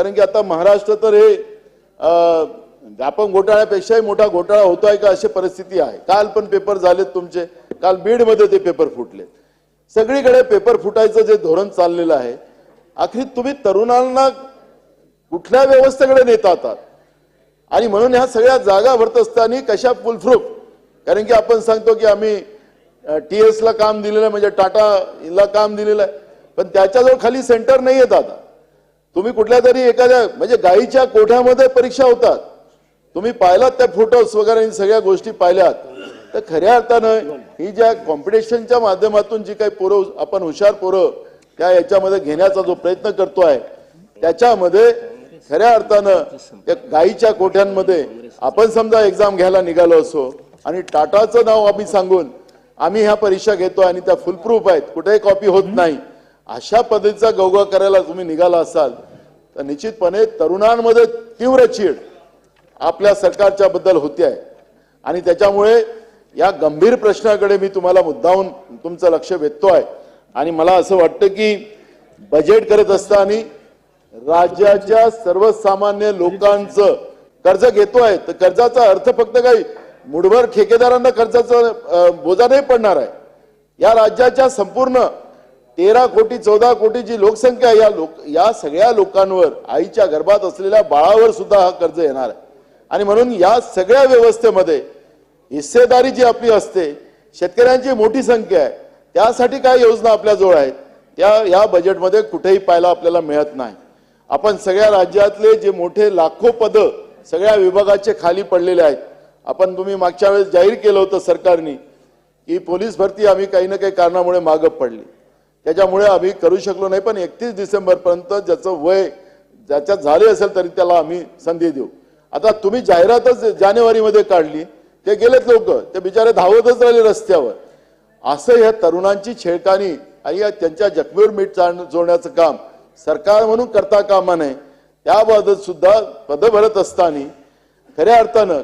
कारण की आता महाराष्ट्र तर हे आपण व्यापक घोटाळ्यापेक्षाही मोठा घोटाळा होतोय का अशी परिस्थिती आहे. काल पण पेपर झालेत तुमचे. काल बीडमध्ये ते पेपर फुटले सगळीकडे पेपर फुटायचं जे धोरण चाललेलं आहे आखरी तुम्ही तरुणांना कुठल्या व्यवस्थेकडे नेता आहात आणि म्हणून ह्या सगळ्या जागा भरत असताना कशा फुलफ्रूफ? कारण की आपण सांगतो की आम्ही टी एस ला काम दिलेलं आहे म्हणजे टाटाला काम दिलेलं आहे. पण त्याच्याजवळ खाली सेंटर नाही येत आता तुम्ही कुठल्या तरी एखाद्या म्हणजे गाईच्या कोठ्यामध्ये परीक्षा होतात. तुम्ही पाहिलात त्या फोटोज वगैरे सगळ्या गोष्टी पाहिल्यात. तर खऱ्या अर्थानं ही ज्या कॉम्पिटिशनच्या माध्यमातून जी काही पोरं आपण हुशार पोरं त्या याच्यामध्ये घेण्याचा जो प्रयत्न करतो आहे त्याच्यामध्ये खऱ्या अर्थानं त्या गाईच्या कोठ्यांमध्ये आपण समजा एक्झाम घ्यायला निघालो असो आणि टाटाचं नाव आम्ही सांगून आम्ही ह्या परीक्षा घेतो आणि त्या फुलप्रूफ आहेत. कुठेही कॉपी होत नाही. अशा पद्धतीचा गौगा करायला तुम्ही निघाला असाल तर निश्चितपणे तरुणांमध्ये तीव्र चीड आपल्या सरकारच्या बद्दल होते आहे. आणि त्याच्यामुळे या गंभीर प्रश्नाकडे मी तुम्हाला मुद्दाहून तुमचं लक्ष वेधतो आहे. आणि मला असं वाटतं की बजेट करत असताना राज्याच्या सर्वसामान्य लोकांचं कर्ज घेतो आहे तर कर्जाचा अर्थ फक्त काही मुठभर ठेकेदारांना कर्जाचा बोजा नाही पडणार आहे. या राज्याच्या संपूर्ण तेरा कोटी चौदा कोटी जी लोकसंख्या आहे, या लोक या सगळ्या लोकांवर आईच्या गर्भात असलेल्या बाळावर सुद्धा हा कर्ज येणार आहे. आणि म्हणून या सगळ्या व्यवस्थेमध्ये हिस्सेदारी जी आपली असते शेतकऱ्यांची मोठी संख्या आहे त्यासाठी काय योजना आपल्याजवळ आहेत त्या या बजेटमध्ये कुठेही पाहायला आपल्याला मिळत नाही. आपण सगळ्या राज्यातले जे मोठे लाखो पद सगळ्या विभागाचे खाली पडलेले आहेत आपण तुम्ही मागच्या वेळेस जाहीर केलं होतं सरकारने की पोलीस भरती आम्ही काही ना काही कारणामुळे मागं पडली. त्याच्यामुळे आम्ही करू शकलो नाही पण एकतीस डिसेंबर पर्यंत ज्याचं वय ज्याच्यात झाले असेल तरी त्याला आम्ही संधी देऊ. आता तुम्ही जाहिरातच जानेवारीमध्ये काढली ते गेलेत लोक ते बिचारे धावतच राहिले रस्त्यावर. असं ह्या तरुणांची छेडखानी आणि या त्यांच्या जखमीवर मीठ जोडण्याचं काम सरकार म्हणून करता कामा नये त्याबाबत सुद्धा पद भरत असताना खऱ्या अर्थानं